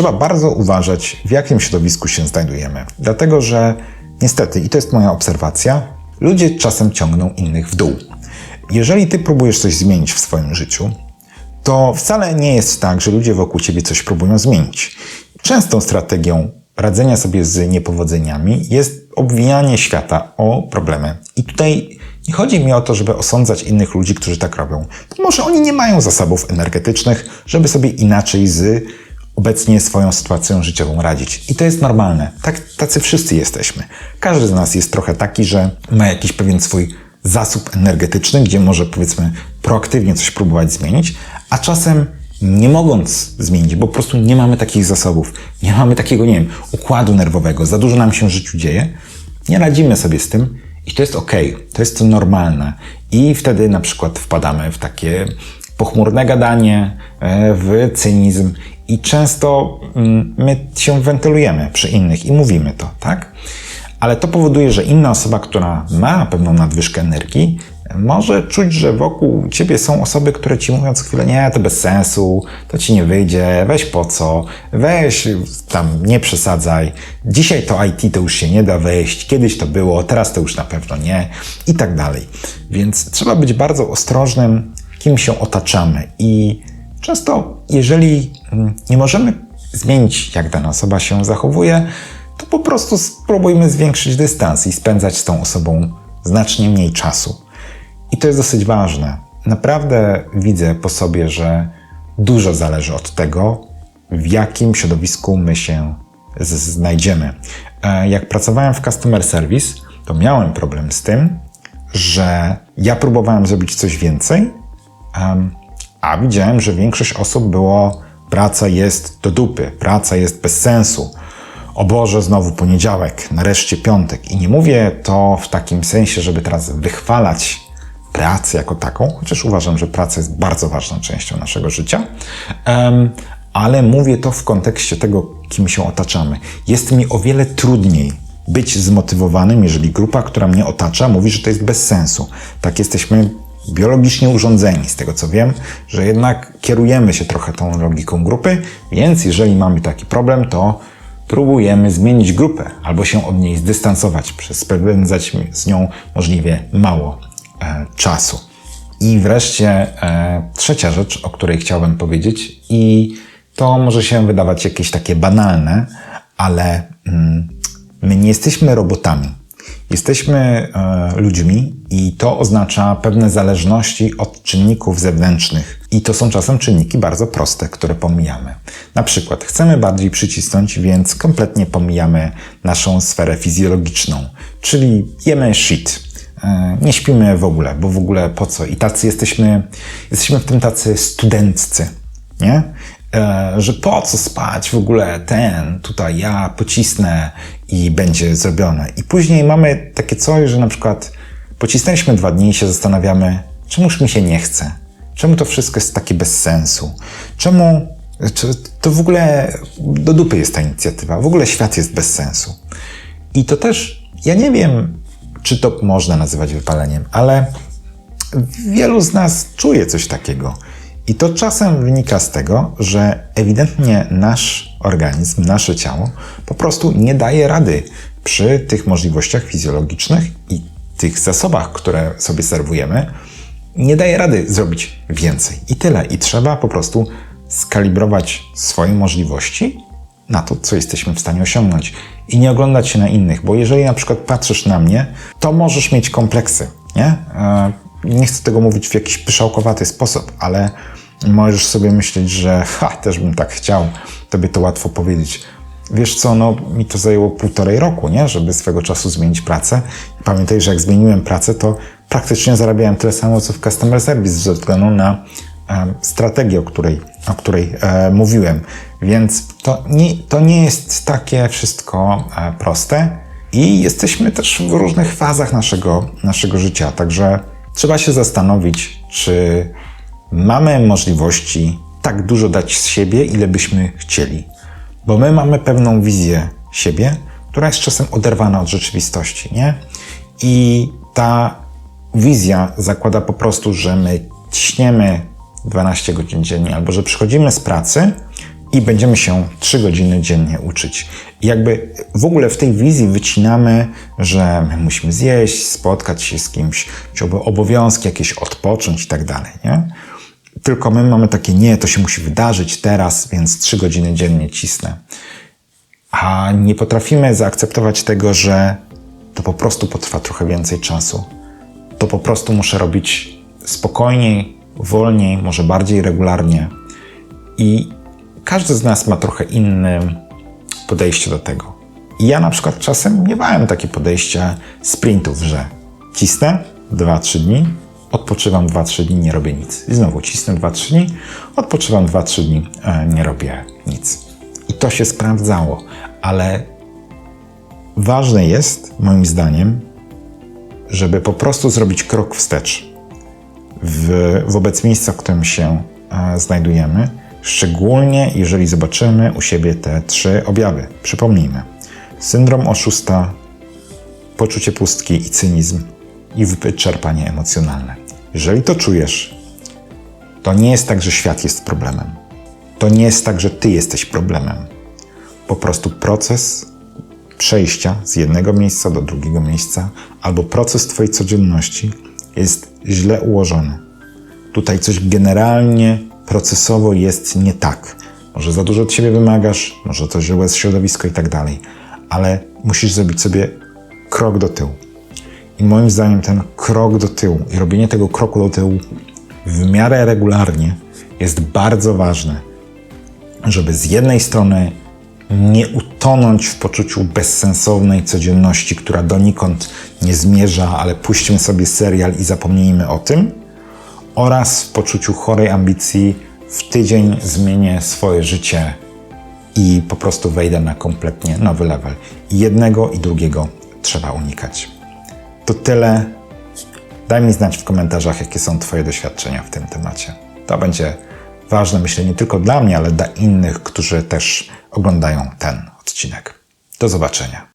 trzeba bardzo uważać, w jakim środowisku się znajdujemy. Dlatego, że niestety, i to jest moja obserwacja, ludzie czasem ciągną innych w dół. Jeżeli ty próbujesz coś zmienić w swoim życiu, to wcale nie jest tak, że ludzie wokół ciebie coś próbują zmienić. Częstą strategią radzenia sobie z niepowodzeniami jest obwijanie świata o problemy. I tutaj nie chodzi mi o to, żeby osądzać innych ludzi, którzy tak robią. To może oni nie mają zasobów energetycznych, żeby sobie inaczej z obecnie swoją sytuacją życiową radzić. I to jest normalne. Tak, tacy wszyscy jesteśmy. Każdy z nas jest trochę taki, że ma jakiś pewien swój zasób energetyczny, gdzie może powiedzmy proaktywnie coś próbować zmienić, a czasem nie mogąc zmienić, bo po prostu nie mamy takich zasobów, nie mamy takiego, nie wiem, układu nerwowego, za dużo nam się w życiu dzieje, nie radzimy sobie z tym i to jest ok, to jest normalne. I wtedy na przykład wpadamy w takie pochmurne gadanie, e, w cynizm i często mm, my się wentylujemy przy innych i mówimy to, tak? Ale to powoduje, że inna osoba, która ma pewną nadwyżkę energii, może czuć, że wokół ciebie są osoby, które ci mówią co chwilę, nie, to bez sensu, to ci nie wyjdzie, weź po co, weź tam, nie przesadzaj, dzisiaj to IT to już się nie da wejść, kiedyś to było, teraz to już na pewno nie i tak dalej. Więc trzeba być bardzo ostrożnym, kim się otaczamy i często, jeżeli mm, nie możemy zmienić, jak dana osoba się zachowuje, to po prostu spróbujmy zwiększyć dystans i spędzać z tą osobą znacznie mniej czasu. I to jest dosyć ważne. Naprawdę widzę po sobie, że dużo zależy od tego, w jakim środowisku my się znajdziemy. E, jak pracowałem w customer service, to miałem problem z tym, że ja próbowałem zrobić coś więcej, a widziałem, że większość osób było praca jest do dupy, praca jest bez sensu. O Boże, znowu poniedziałek, nareszcie piątek. I nie mówię to w takim sensie, żeby teraz wychwalać pracę jako taką, chociaż uważam, że praca jest bardzo ważną częścią naszego życia, ale mówię to w kontekście tego, kim się otaczamy. Jest mi o wiele trudniej być zmotywowanym, jeżeli grupa, która mnie otacza, mówi, że to jest bez sensu. Tak jesteśmy biologicznie urządzeni, z tego co wiem, że jednak kierujemy się trochę tą logiką grupy, więc jeżeli mamy taki problem, to próbujemy zmienić grupę albo się od niej zdystansować, spędzać z nią możliwie mało E, czasu. I wreszcie e, trzecia rzecz, o której chciałbym powiedzieć, i to może się wydawać jakieś takie banalne, ale mm, my nie jesteśmy robotami. Jesteśmy e, ludźmi i to oznacza pewne zależności od czynników zewnętrznych. I to są czasem czynniki bardzo proste, które pomijamy. Na przykład chcemy bardziej przycisnąć, więc kompletnie pomijamy naszą sferę fizjologiczną, czyli jemy shit, E, nie śpimy w ogóle, bo w ogóle po co? I tacy jesteśmy, jesteśmy w tym tacy studenccy, nie? E, że po co spać w ogóle ten, tutaj ja pocisnę i będzie zrobione. I później mamy takie coś, że na przykład pocisnęliśmy dwa dni i się zastanawiamy, czemuż mi się nie chce? Czemu to wszystko jest takie bez sensu? Czemu to w ogóle do dupy jest ta inicjatywa? W ogóle świat jest bez sensu. I to też, ja nie wiem, czy to można nazywać wypaleniem, ale wielu z nas czuje coś takiego. I to czasem wynika z tego, że ewidentnie nasz organizm, nasze ciało po prostu nie daje rady przy tych możliwościach fizjologicznych i tych zasobach, które sobie serwujemy, nie daje rady zrobić więcej. I tyle. I trzeba po prostu skalibrować swoje możliwości na to, co jesteśmy w stanie osiągnąć i nie oglądać się na innych, bo jeżeli na przykład patrzysz na mnie, to możesz mieć kompleksy, nie? Nie chcę tego mówić w jakiś pyszałkowaty sposób, ale możesz sobie myśleć, że ha, też bym tak chciał, tobie to łatwo powiedzieć. Wiesz co, no mi to zajęło półtorej roku, nie? Żeby swego czasu zmienić pracę. Pamiętaj, że jak zmieniłem pracę, to praktycznie zarabiałem tyle samo, co w customer service, ze względu na e, strategię, o której, o której e, mówiłem. Więc to nie, to nie jest takie wszystko e, proste i jesteśmy też w różnych fazach naszego, naszego życia, także trzeba się zastanowić, czy mamy możliwości tak dużo dać z siebie, ile byśmy chcieli. Bo my mamy pewną wizję siebie, która jest czasem oderwana od rzeczywistości, nie? I ta wizja zakłada po prostu, że my ciśniemy 12 godzin dziennie, albo że przychodzimy z pracy i będziemy się 3 godziny dziennie uczyć. I jakby w ogóle w tej wizji wycinamy, że my musimy zjeść, spotkać się z kimś, chciałby obowiązki jakieś odpocząć i tak dalej, nie? Tylko my mamy takie, nie, to się musi wydarzyć teraz, więc 3 godziny dziennie cisnę. A nie potrafimy zaakceptować tego, że to po prostu potrwa trochę więcej czasu. To po prostu muszę robić spokojniej, wolniej, może bardziej regularnie. I każdy z nas ma trochę inne podejście do tego. I ja na przykład czasem miewałem takie podejście sprintów, że cisnę 2-3 dni, odpoczywam 2-3 dni, nie robię nic. I znowu cisnę 2-3 dni, odpoczywam 2-3 dni, e, nie robię nic. I to się sprawdzało, ale ważne jest, moim zdaniem, żeby po prostu zrobić krok wstecz w, wobec miejsca, w którym się e, znajdujemy, szczególnie jeżeli zobaczymy u siebie te trzy objawy. Przypomnijmy: syndrom oszusta, poczucie pustki i cynizm i wyczerpanie emocjonalne. Jeżeli to czujesz, to nie jest tak, że świat jest problemem. To nie jest tak, że ty jesteś problemem. Po prostu proces przejścia z jednego miejsca do drugiego miejsca, albo proces Twojej codzienności jest źle ułożony. Tutaj coś generalnie procesowo jest nie tak. Może za dużo od siebie wymagasz, może to złe środowisko i tak dalej, ale musisz zrobić sobie krok do tyłu. I moim zdaniem ten krok do tyłu i robienie tego kroku do tyłu w miarę regularnie jest bardzo ważne, żeby z jednej strony nie utonąć w poczuciu bezsensownej codzienności, która donikąd nie zmierza, ale puśćmy sobie serial i zapomnijmy o tym, oraz w poczuciu chorej ambicji w tydzień zmienię swoje życie i po prostu wejdę na kompletnie nowy level. Jednego i drugiego trzeba unikać. To tyle. Daj mi znać w komentarzach, jakie są Twoje doświadczenia w tym temacie. To będzie ważne, myślę, nie tylko dla mnie, ale dla innych, którzy też oglądają ten odcinek. Do zobaczenia.